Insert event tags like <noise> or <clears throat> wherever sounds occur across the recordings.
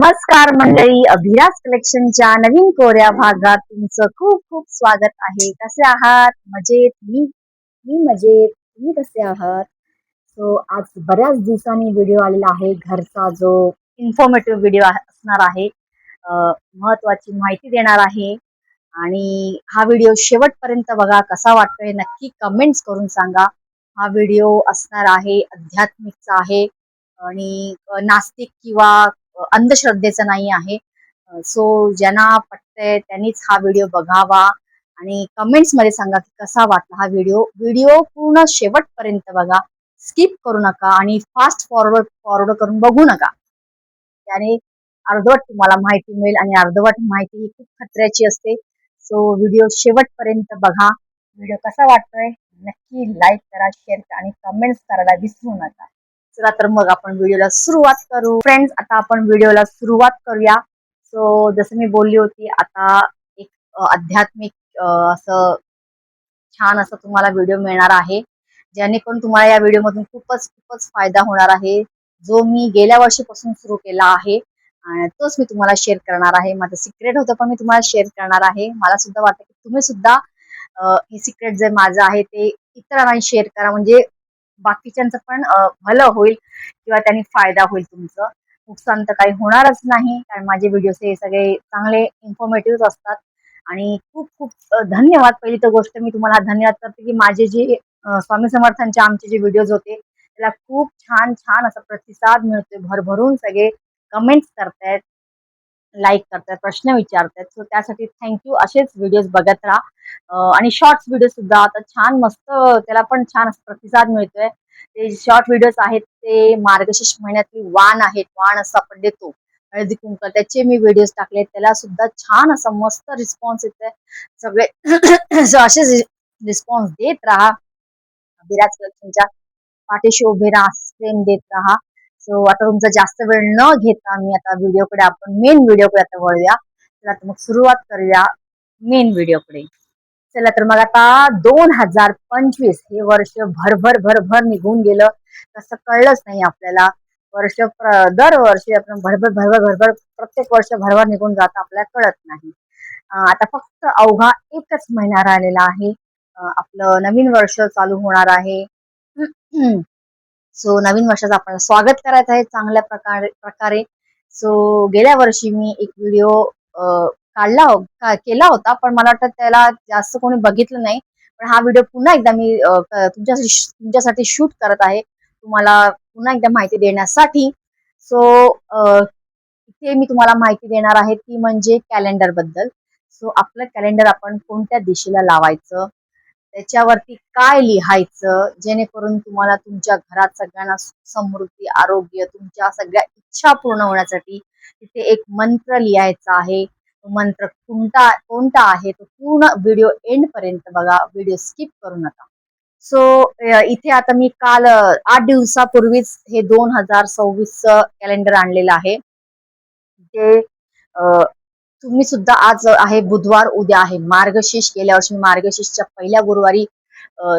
नमस्कार मंडळी अभिराज कलेक्शनच्या नवीन कोऱ्या भागात तुमचं खूप खूप स्वागत आहे. कसे आहात? मजेत? मी मी मजेत. तुम्ही कसे आहात? सो आज बऱ्याच दिवसांनी व्हिडिओ आलेला आहे. घरचा जो इन्फॉर्मेटिव्ह व्हिडिओ असणार आहे महत्वाची माहिती देणार आहे. आणि हा व्हिडिओ शेवटपर्यंत बघा कसा वाटतोय. नक्की कमेंट्स करून सांगा. हा व्हिडिओ असणार आहे आध्यात्मिकचा आहे. आणि नास्तिक किंवा अंधश्रद्धेचं नाही आहे. सो ज्यांना पटतंय त्यांनीच हा व्हिडिओ बघावा आणि कमेंट्समध्ये सांगा की कसा वाटला हा व्हिडिओ व्हिडिओ पूर्ण शेवटपर्यंत बघा. स्किप करू नका आणि फास्ट फॉरवर्ड फॉरवर्ड करून बघू नका. त्याने अर्धवट तुम्हाला माहिती मिळेल आणि अर्धवट माहिती ही खूप खतऱ्याची असते. सो व्हिडिओ शेवटपर्यंत बघा. व्हिडिओ कसा वाटतोय? नक्की लाईक करा शेअर करा आणि कमेंट्स करायला विसरू नका. चला तर मग आपण व्हिडिओला सुरुवात करू. फ्रेंड्स आता आपण व्हिडिओला सुरुवात करूया. सो जसं मी बोलली होती आता एक आध्यात्मिक असं छान असं तुम्हाला व्हिडिओ मिळणार आहे. जेणेकरून तुम्हाला या व्हिडिओमधून खूपच खूपच फायदा होणार आहे. जो मी गेल्या वर्षीपासून सुरू केला आहे आणि तोच मी तुम्हाला शेअर करणार आहे. माझं सिक्रेट होतं पण मी तुम्हाला शेअर करणार आहे. मला सुद्धा वाटतं की तुम्ही सुद्धा हे सिक्रेट जे माझं आहे ते इतरांना शेअर करा. म्हणजे बाकीच्यांचं पण भलं होईल किंवा त्यांनी फायदा होईल तुमचं. नुकसान तर काही होणारच नाही कारण माझे व्हिडिओ हे सगळे चांगले इन्फॉर्मेटिव्ह असतात. आणि खूप खूप धन्यवाद. पहिली तर गोष्ट मी तुम्हाला धन्यवाद करते की माझे जे स्वामी समर्थांचे आमचे जे व्हिडिओज होते त्याला खूप छान छान असा प्रतिसाद मिळतोय. भरभरून सगळे कमेंट्स करतायत लाईक करतायत प्रश्न विचारतायत. सो त्यासाठी थँक्यू असेच व्हिडिओज बघत राहा. आणि शॉर्ट्स व्हिडिओ सुद्धा. आता छान मस्त त्याला पण छान प्रतिसाद मिळतोय. ते शॉर्ट व्हिडिओज आहेत ते मार्गशीर्ष महिन्यातली वाण आहेत. वाण असं आपण देतो. हळदी कुंक त्याचे मी व्हिडिओज टाकले त्याला सुद्धा छान असा मस्त रिस्पॉन्स येतोय. सगळे <coughs> असेच रिस्पॉन्स देत राहा. विराज कलेक्शनच्या पाठीशी उभे राहा प्रेम देत राहा. सो आता तुमचा जास्त वेळ न घेता मी आता व्हिडिओकडे आपण मेन व्हिडिओकडे आता वळूया. तर तर मग सुरुवात करूया मेन व्हिडिओकडे चला तर मग आता दोन हजार पंचवीस हे वर्ष भरभर भरभर निघून गेलं. तसं कळलंच नाही आपल्याला. वर्ष प्र- दरवर्षी आपण भरभर भरभर भरभर प्रत्येक वर्ष भरभर निघून जात आपल्याला कळत नाही. आता फक्त अवघा एकच महिना राहिलेला आहे. आपलं नवीन वर्ष चालू होणार आहे. सो नवीन वर्षाचं आपण स्वागत करायचं आहे चांगल्या प्रकारे प्रकारे. सो गेल्या वर्षी मी एक व्हिडिओ काढला हो- का- केला होता पण मला वाटतं त्याला जास्त कोणी बघितलं नाही. पण हा व्हिडिओ पुन्हा एकदा मी तुमच्या तुमच्यासाठी शूट करत आहे. तुम्हाला पुन्हा एकदा माहिती देण्यासाठी. सो इथे मी तुम्हाला माहिती देणार आहे ती म्हणजे कॅलेंडरबद्दल. सो आपलं कॅलेंडर आपण कोणत्या दिशेला लावायचं? त्याच्यावरती काय लिहायचं? जेणेकरून तुम्हाला तुमच्या घरात सगळ्यांना सुख समृद्धी आरोग्य तुमच्या सगळ्या इच्छा पूर्ण होण्यासाठी तिथे एक मंत्र लिहायचा आहे. मंत्र कोणता कोणता आहे तो पूर्ण व्हिडिओ एंड पर्यंत बघा. व्हिडिओ स्किप करू नका. सो इथे आता मी काल आठ दिवसापूर्वीच हे दोन हजार सव्वीस कॅलेंडर आणलेलं आहे. ते तुम्ही सुद्धा आज आहे बुधवार उद्या आहे. मार्गशीर्ष गेल्या वर्षी मी मार्गशीर्षच्या पहिल्या गुरुवारी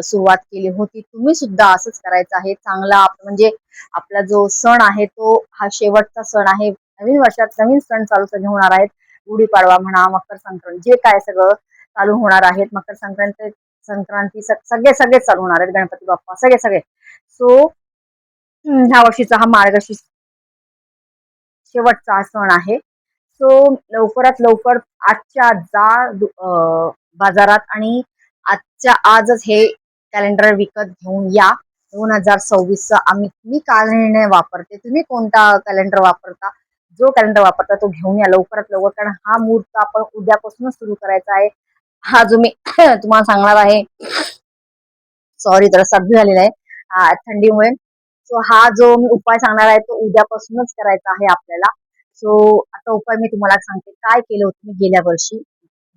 सुरुवात केली होती. तुम्ही सुद्धा असंच करायचं आहे. चांगला आप- म्हणजे आपला जो सण आहे तो हा शेवटचा सण आहे. नवीन वर्षात नवीन सण चालू सगळे होणार आहेत गुढीपाडवा म्हणा मकर संक्रांत जे काय सगळं चालू होणार आहेत मकर संक्रांत संक्रांती सगळे सगळे चालू होणार आहेत गणपती बाप्पा सगळे सगळे. सो ह्या वर्षीचा हा मार्गशीर्ष शेवटचा सण आहे. सो लवकरात लवकर आजच्या जा दु- बाजारात आणि आजच्या आजच हे कॅलेंडर विकत घेऊन या. दोन हजार सव्वीस आम्ही मी कॅलेंडर वापरते? तुम्ही कोणता कॅलेंडर वापरता? जो कॅलेंडर वापरता तो घेऊन या लवकरात लवकर. कारण हा मुहूर्त आपण उद्यापासूनच सुरू करायचा आहे. हा जो मी <coughs> तुम्हाला सांगणार आहे. सॉरी जरा साध्य झालेला आहे. थंडीमुळे. सो हा जो मी उपाय सांगणार आहे तो उद्यापासूनच करायचा आहे आपल्याला. सो आता उपाय मी तुम्हाला सांगते. काय केलं होतं मी गेल्या वर्षी?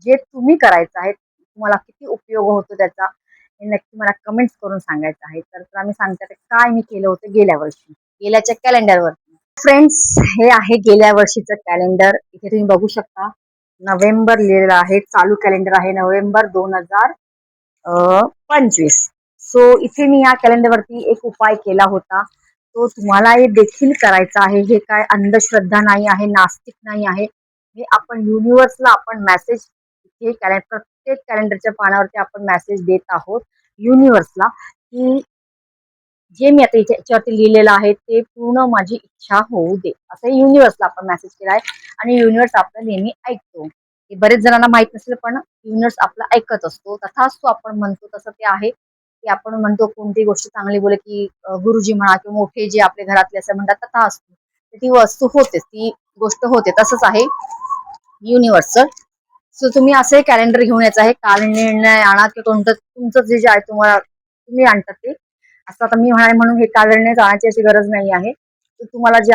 जे तुम्ही करायचं आहे तुम्हाला किती उपयोग होतो त्याचा हे नक्की मला कमेंट्स करून सांगायचं आहे. तर आम्ही मी सांगते काय मी केलं होतं गेल्या वर्षी. गेल्याच्या कॅलेंडरवर फ्रेंड्स हे आहे गेल्या वर्षीचं कॅलेंडर इथे तुम्ही बघू शकता नोव्हेंबर लिहिलेलं आहे चालू कॅलेंडर आहे नोव्हेंबर दोन हजार पंचवीस. सो इथे मी या कॅलेंडरवरती एक उपाय केला होता. तो तुम्हाला हे देखील करायचा आहे. हे काय अंधश्रद्धा नाही आहे नास्तिक नाही आहे. हे आपण युनिव्हर्सला आपण मेसेज हे कॅलेंडर प्रत्येक कॅलेंडरच्या पानावरती आपण मेसेज देत आहोत युनिव्हर्सला की जे मी आता याच्यावरती लिहिलेलं आहे ते पूर्ण माझी इच्छा होऊ दे. असं युनिव्हर्सला आपण मेसेज केला आहे आणि युनिव्हर्स आपलं नेहमी ऐकतो. हे बरेच जणांना माहीत नसेल पण युनिव्हर्स आपलं ऐकत असतो. तथाच तो आपण म्हणतो तसं ते आहे. की आपण म्हणतो कोणती गोष्ट चांगली बोले की गुरुजी म्हणा किंवा मोठे जे आपले घरातले असं म्हणतात तथा असतो ती वस्तू होते ती गोष्ट होते तसंच आहे. युनिव्हर्सचं सो तुम्ही असं कॅलेंडर घेऊन यायचं आहे. काल निर्णय आणा किंवा कोणतं तुमचं जे जे आहे तुम्हाला तुम्ही आणतात ते. असं आता मी म्हणाले म्हणून हे कालने जाण्याची अशी गरज नाही आहे. तुम्हाला जे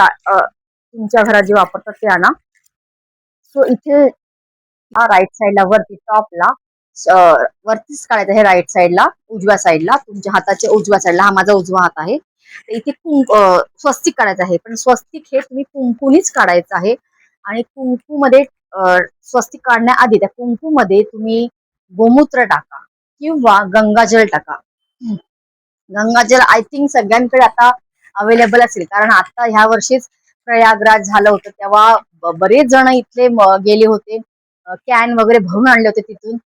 तुमच्या घरात जे वापरतात ते आणा. सो इथे राईट साईडला वरती टॉपला वरतीच काढायचं आहे राईट साईडला उजव्या साईडला तुमच्या हाताच्या उजव्या साईडला हा माझा उजवा हात आहे. तर इथे कुंक स्वस्तिक काढायचं आहे. पण स्वस्तिक हे तुम्ही कुंकूनीच काढायचं आहे. आणि कुंकू मध्ये स्वस्तिक काढण्याआधी त्या कुंकू मध्ये तुम्ही गोमूत्र टाका किंवा गंगाजल टाका. गंगाजल आय थिंक सगळ्यांकडे आता अवेलेबल असेल. कारण आता ह्या वर्षीच प्रयागराज झालं होतं. तेव्हा बरेच जण इथले गेले होते. कॅन वगैरे भरून आणले होते तिथून.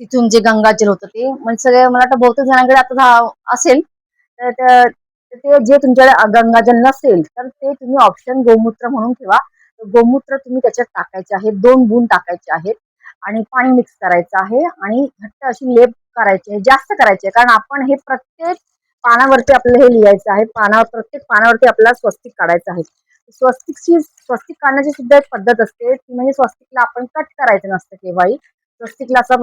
तिथून जे गंगाजल होतं ते. म्हणजे सगळे मला वाटतं बहुतेक जणांकडे आता असेल. तर ते जे तुमच्याकडे गंगाजल नसेल तर ते तुम्ही ऑप्शन गोमूत्र म्हणून ठेवा. गोमूत्र तुम्ही त्याच्यात टाकायचे आहे. दोन गुण टाकायचे आहेत. आणि पाणी मिक्स करायचं आहे. आणि घट्ट अशी लेप करायचे जास्त करायचे. कारण आपण हे प्रत्येक पानावरती आपल्याला हे लिहायचं आहे. पानावर प्रत्येक पानावरती आपल्याला स्वस्तिक काढायचं आहे. स्वस्तिकची स्वस्तिक काढण्याची सुद्धा एक पद्धत असते. ती म्हणजे स्वस्तिकला आपण कट करायचं नसतं केव्हाही. स्वस्तिकला असं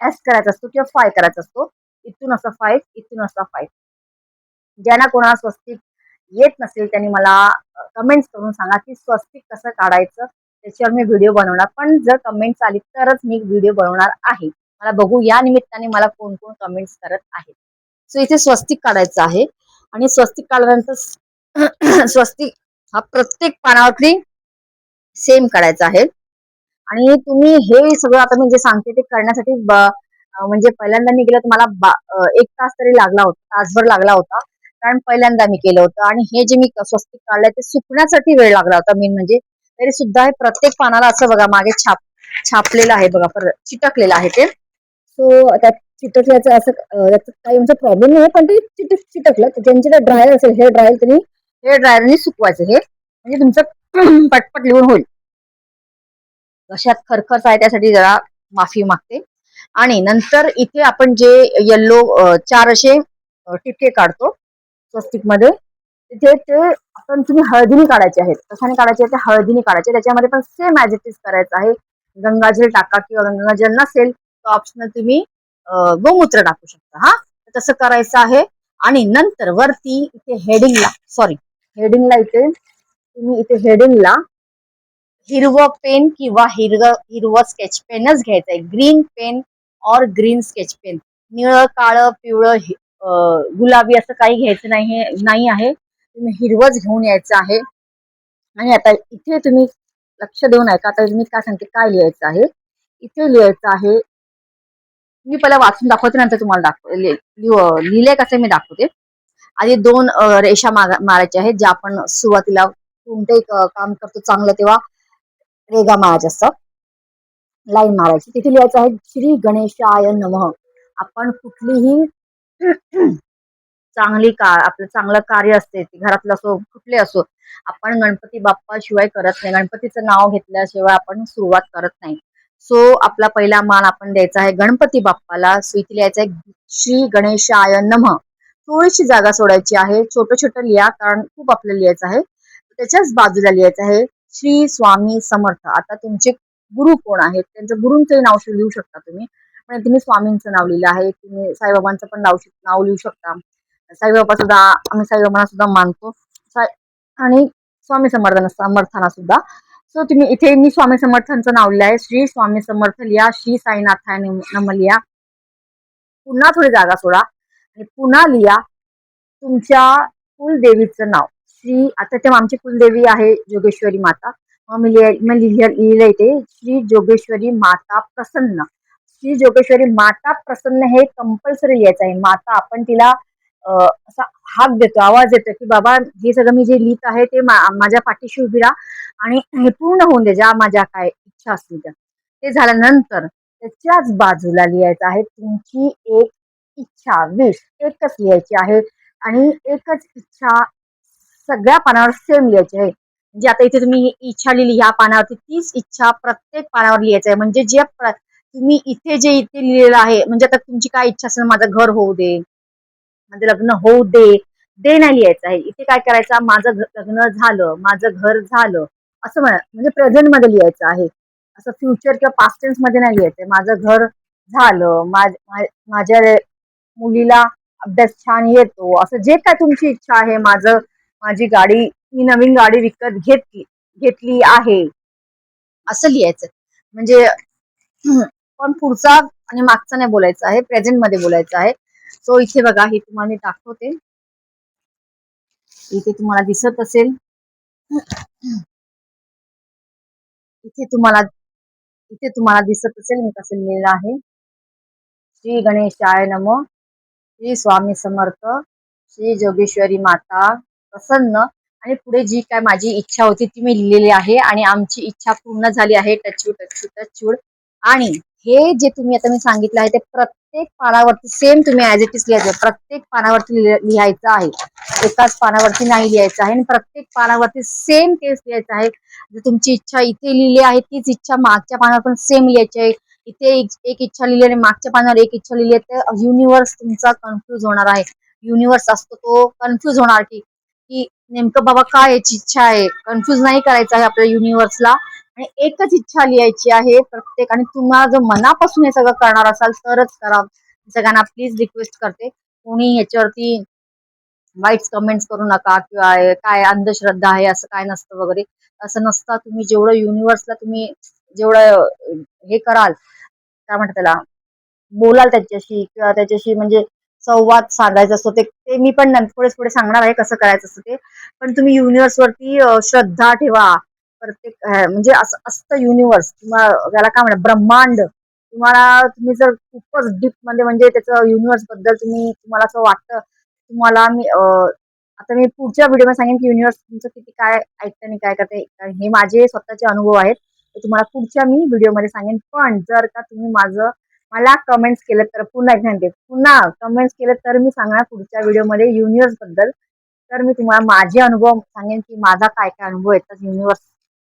एस <coughs> करायचा असतो किंवा फाय करायचा असतो. इथून असा फाय इथून असा फाय ज्यांना कोणाला स्वस्तिक येत नसेल त्यांनी मला कमेंट्स करून सांगा की स्वस्तिक कसं काढायचं. त्याच्यावर मी व्हिडिओ बनवणार. पण जर कमेंट्स आली तरच मी व्हिडिओ बनवणार आहे. मला बघू या निमित्ताने मला कोण कोण कमेंट्स करत आहेत. सो इथे स्वस्तिक काढायचं आहे. आणि स्वस्तिक काढल्यानंतर <clears throat> स्वस्तिक हा प्रत्येक पानावरती सेम काढायचा आहे. आणि तुम्ही हे सगळं आता मी जे सांगते ते करण्यासाठी म्हणजे पहिल्यांदा मी गेलं तर मला एक तास तरी लागला होता तासभर लागला होता. कारण पहिल्यांदा मी केलं होतं. आणि हे जे मी स्वस्तिक काढलंय ते सुकण्यासाठी वेळ लागला होता मेन म्हणजे. तरी सुद्धा हे प्रत्येक पानाला असं बघा मागे छाप छापलेलं आहे बघा परत चिटकलेलं आहे ते. सो त्यात चिटकल्याचं असं त्याचं काही आमचा प्रॉब्लेम नाही पण ते चिटक चिटकलं. ज्यांचे ड्रायर असेल हेअर ड्रायर त्यांनी हेअर ड्रायरने सुकवायचं. हे म्हणजे तुमचं <clears throat> पटपट लिहून होईल. कशात खरखर आहे त्यासाठी जरा माफी मागते. आणि नंतर इथे आपण जे येल्लो चार असे टिपके काढतो स्वस्तिकमध्ये तिथे ते आपण तुम्ही हळदीने काढायचे आहेत. कशाने काढायचे ते हळदीने काढायचे त्याच्यामध्ये पण सेम ऍज इट इज करायचं आहे. गंगाजल टाका किंवा गंगाजल नसेल ऑप्शनल तुम्ही गोमूत्र टाकू शकता हा? तसं करायचं आहे. आणि नंतर वरती इथे हेडिंगला सॉरी हेडिंगला इथे तुम्ही इथे हेडिंगला हिरवं पेन किंवा हिरव हिरवं स्केच पेनच घ्यायचं आहे. ग्रीन पेन और ग्रीन स्केच पेन निळं काळं पिवळं गुलाबी असं काही घ्यायचं नाही नाही आहे. तुम्ही हिरवंच घेऊन यायचं आहे. आणि आता इथे तुम्ही लक्ष देऊन ऐका आता मी काय सांगते काय लिहायचं आहे? इथे लिहायचं आहे मी पहिला वाचून दाखवते नंतर तुम्हाला दाखव लिहिले कसं मी दाखवते. आधी दोन रेषा मागा- मारायच्या आहेत ज्या आपण सुरुवातीला कोणतंही काम करतो चांगलं तेव्हा रेगा मारायच्या असतात. लाईन मारायची. तिथे लिहायचं आहे श्री गणेशाय नमः. आपण कुठलीही चांगली का आपलं चांगलं कार्य असते ते घरातलं असो कुठले असो आपण गणपती बाप्पा शिवाय करत नाही. गणपतीचं नाव घेतल्याशिवाय आपण सुरुवात करत नाही. सो आपला पहिला मान आपण द्यायचा आहे गणपती बाप्पाला. सो इथे लिहायचं आहे श्री गणेशाय नमः. थोडीशी जागा सोडायची आहे छोटं छोटं लिहा कारण खूप आपल्याला लिहायचं आहे. त्याच्याच बाजूला लिहायचं आहे श्री स्वामी समर्थ. आता तुमचे गुरु कोण आहेत? त्यांचं गुरुंचंही नाव लिहू शकता तुम्ही. पण तुम्ही स्वामींचं नाव लिहिलं आहे तुम्ही साईबाबांचं पण नाव नाव लिहू शकता. साईबाबा सुद्धा आम्ही साईबाबांना सुद्धा मानतो. साई आणि स्वामी समर्थांना समर्थांना सुद्धा. सो तुम्ही इथे मी स्वामी समर्थांचं नाव लिहिलं आहे श्री स्वामी समर्थ लिहा श्री साईनाथाय नम लिहा. पुन्हा थोडी जागा सोडा. आणि पुन्हा लिहा तुमच्या कुलदेवीचं नाव. श्री आता ते आमची कुलदेवी आहे जोगेश्वरी माता. मग मी मी लिह- लिहिलंय ते श्री जोगेश्वरी माता प्रसन्न. श्री जोगेश्वरी माता प्रसन्न हे कंपल्सरी लिहायचं आहे. माता आपण तिला असा हाक देतो आवाज येतो की बाबा हे सगळं मी जे लिहित आहे ते माझ्या पाठीशी उभी राहा आणि हे पूर्ण होऊन दे ज्या माझ्या काय इच्छा असतील त्या. ते झाल्यानंतर त्याच्याच बाजूला लिहायचं आहे तुमची एक इच्छा विश एकच लिहायची आहे आणि एकच इच्छा सगळ्या पानावर सेम लिहायची आहे. म्हणजे आता इथे तुम्ही इच्छा लिहिली ह्या पानावरती तीच इच्छा प्रत्येक पानावर लिहायचं आहे. म्हणजे जे प्र- तुम्ही इथे जे इथे लिहिलेलं आहे म्हणजे आता तुमची काय इच्छा असेल माझं घर होऊ दे माझं लग्न होऊ दे दे नाही लिहायचं आहे. इथे काय करायचं? माझं लग्न झालं माझं घर झालं. असं म्हणजे प्रेझेंटमध्ये लिहायचं आहे. असं फ्युचर किंवा पास्ट टेन्समध्ये नाही लिहायचं माझं घर झालं माझ्या मुलीला अभ्यास छान येतो. असं जे काय तुमची इच्छा आहे माझं माझी गाडी मी नवीन गाडी विकत घेतली घेतली आहे. असं लिहायचं म्हणजे पण पुढचा आणि मागचा नाही बोलायचं आहे. प्रेझेंटमध्ये बोलायचं आहे. सो इथे बघा हे तुम्हाला मी दाखवते. इथे तुम्हाला दिसत असेल. इथे तुम्हाला इथे तुम्हाला दिसत असेल मी कसं लिहिलेलं आहे. श्री गणेशाय नम. श्री स्वामी समर्थ. श्री जोगेश्वरी माता. प्रसन्न. आणि पुढे जी काय माझी इच्छा होती ती मी लिहिलेली आहे. आणि आमची इच्छा पूर्ण झाली आहे. टचूड टचूड टचूड आणि हे जे तुम्ही आता मी सांगितलं आहे ते प्रत्येक प्रत्येक पानावरती सेम तुम्ही ऍज इट इज लिहायचं. प्रत्येक पानावरती लिहायचं आहे. एकाच पानावरती नाही लिहायचं आहे. आणि प्रत्येक पानावरती सेम तेच लिहायचं आहे. जर तुमची इच्छा इथे लिहिली आहे तीच इच्छा मागच्या पानावर पण सेम लिहायची आहे. इथे एक इच्छा लिहिली आणि मागच्या पानावर एक इच्छा लिहिली आहे तर युनिव्हर्स तुमचा कन्फ्युज होणार आहे. युनिव्हर्स असतो तो कन्फ्युज होणार की की नेमकं बाबा काय याची इच्छा आहे? कन्फ्युज नाही करायचं आहे आपल्या युनिव्हर्सला आणि एकच इच्छा लिहायची आहे प्रत्येक. आणि तुम्हाला जर मनापासून हे सगळं करणार असाल तरच करा. सगळ्यांना प्लीज रिक्वेस्ट करते. कोणी याच्यावरती वाईट कमेंट्स करू नका किंवा काय अंधश्रद्धा आहे असं काय नसतं वगैरे. असं नसतं. तुम्ही जेवढं युनिव्हर्सला तुम्ही जेवढं हे कराल काय म्हणतात त्याला बोलाल त्याच्याशी किंवा त्याच्याशी म्हणजे संवाद साधायचा असतो ते ते मी पण नंतर पुढे पुढे सांगणार आहे कसं करायचं असतं ते. पण तुम्ही युनिव्हर्सवरती श्रद्धा ठेवा. प्रत्येक म्हणजे असं असतं युनिवर्स किंवा त्याला काय म्हणा ब्रह्मांड. तुम्हाला तुम्ही जर खूपच डीपमध्ये म्हणजे त्याचं युनिव्हर्सबद्दल तुम्ही तुम्हाला असं वाटतं तुम्हाला मी आता मी पुढच्या व्हिडिओमध्ये सांगेन की युनिव्हर्स तुमचं किती काय ऐकतं आणि काय करते. हे माझे स्वतःचे अनुभव आहेत. ते तुम्हाला पुढच्या मी व्हिडिओमध्ये सांगेन. पण जर का तुम्ही माझं मला कमेंट्स केलं तर पुन्हा एक सांगते. पुन्हा कमेंट्स केलं तर मी सांगणार पुढच्या व्हिडिओमध्ये युनिव्हर्सबद्दल. तर मी तुम्हाला माझे अनुभव सांगेन की माझा काय काय अनुभव येतात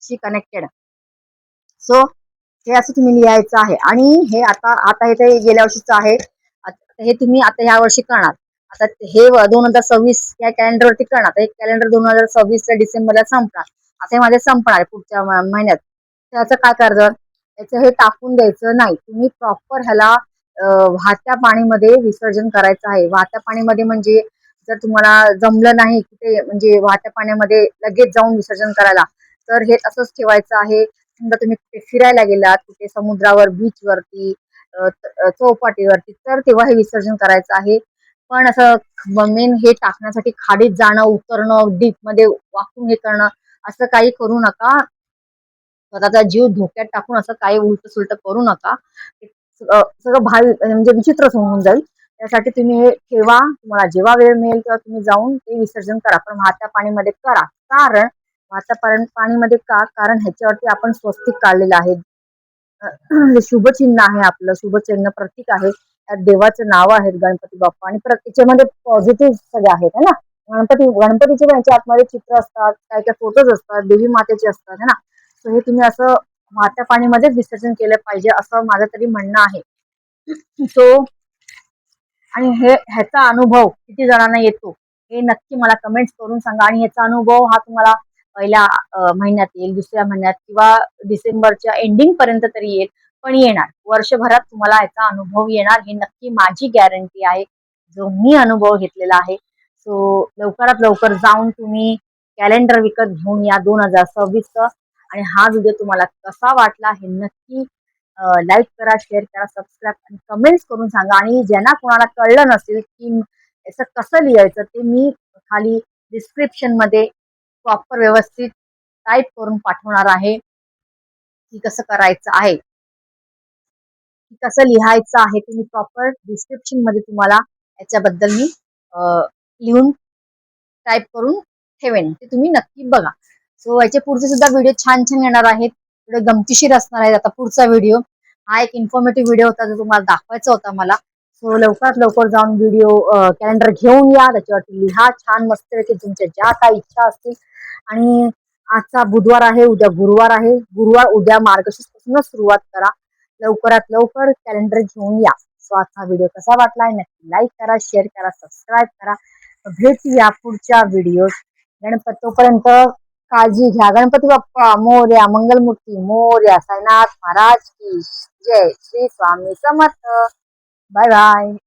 शी कनेक्टेड. सो हे असं तुम्ही लिहायचं आहे. आणि हे आता आता हे ते गेल्या वर्षीचं आहे. हे तुम्ही आता ह्या वर्षी करणार. आता हे दोन हजार सव्वीस या कॅलेंडरवरती करणार. हे कॅलेंडर दोन हजार सव्वीसच्या डिसेंबरला संपणार. आता हे माझे संपणार पुढच्या महिन्यात. त्याचं काय करायचं त्याचं हे टाकून द्यायचं नाही. तुम्ही प्रॉपर ह्याला वाहत्या पाणीमध्ये विसर्जन करायचं आहे. वाहत्या पाणीमध्ये म्हणजे जर तुम्हाला जमलं नाही कुठे म्हणजे वाहत्या पाण्यामध्ये लगेच जाऊन विसर्जन करायला तर हे असंच ठेवायचं आहे. समजा तुम्ही कुठे फिरायला गेलात कुठे समुद्रावर बीच वरती चौपाटीवरती तर तेव्हा हे विसर्जन करायचं आहे. पण असं मेन हे टाकण्यासाठी खाडीत जाणं उतरणं डीपमध्ये वाकून हे करणं असं काही करू नका. स्वतःचा जीव धोक्यात टाकून असं काही उलट सुलट करू नका. सगळं भावी म्हणजे विचित्रच होऊन जाईल. त्यासाठी तुम्ही हे ठेवा. तुम्हाला जेव्हा वेळ मिळेल तेव्हा तुम्ही जाऊन ते विसर्जन करा. पण वाहत्या पाणीमध्ये करा. कारण वातावरण पाणीमध्ये का? कारण ह्याच्यावरती आपण स्वस्तिक काढलेलं आहे. शुभचिन्ह आहे आपलं. शुभचिन्ह प्रतीक आहे. त्यात देवाचं नाव आहेत गणपती बाप्पा. आणि याच्यामध्ये पॉझिटिव्ह सगळे आहेत है ना? गणपती गणपतीचे पण याच्या आतमध्ये चित्र असतात. काय काय फोटोज असतात. देवी मातेचे असतात है ना? सो हे तुम्ही असं वाहत्या पाणीमध्येच विसर्जन केलं पाहिजे असं माझं तरी म्हणणं आहे. सो आणि हे ह्याचा अनुभव किती जणांना येतो? हे नक्की मला कमेंट्स करून सांगा. आणि ह्याचा अनुभव हा तुम्हाला पहिल्या महिन्यात येईल दुसऱ्या महिन्यात किंवा डिसेंबरच्या एंडिंग पर्यंत तरी येईल पण येणार. वर्षभरात तुम्हाला याचा अनुभव येणार हे नक्की माझी गॅरंटी आहे. जो मी अनुभव घेतलेला आहे. सो लवकरात लवकर जाऊन तुम्ही कॅलेंडर विकत घेऊन या दोन हजार सव्वीसचं. आणि हा व्हिडिओ तुम्हाला कसा वाटला हे नक्की लाईक करा शेअर करा सबस्क्राईब आणि कमेंट्स करून सांगा. आणि ज्यांना कोणाला कळलं नसेल की याचं कसं लिहायचं ते मी खाली डिस्क्रिप्शनमध्ये प्रॉपर व्यवस्थित टाईप करून पाठवणार आहे. की कसं करायचं आहे? की कसं लिहायचं आहे ते मी प्रॉपर डिस्क्रिप्शनमध्ये तुम्हाला याच्याबद्दल मी लिहून टाईप करून ठेवेन. ते तुम्ही नक्की बघा. सो याचे पुढचे सुद्धा व्हिडिओ छान छान येणार आहेत. थोडे गमतीशीर असणार आहेत आता पुढचा व्हिडिओ हा एक इन्फॉर्मेटिव्ह व्हिडिओ होता जो तुम्हाला दाखवायचा होता मला. सो लवकरात लवकर जाऊन व्हिडिओ कॅलेंडर घेऊन या. त्याच्यावरती लिहा. छान मस्तपैकी तुमच्या ज्या काय इच्छा असतील. आणि आजचा बुधवार आहे उद्या गुरुवार आहे. गुरुवार उद्या मार्गशीर्ष पासूनच सुरुवात करा. लवकरात लवकर कॅलेंडर घेऊन या. सो आजचा व्हिडिओ कसा वाटलाय? नक्की लाईक करा शेअर करा सबस्क्राईब करा. भेटूया पुढच्या व्हिडिओ गणपती तोपर्यंत काळजी घ्या. गणपती बाप्पा मोर्या मंगलमूर्ती मोर्या साईनाथ महाराज की जय. श्री स्वामी समर्थ. Bye-bye.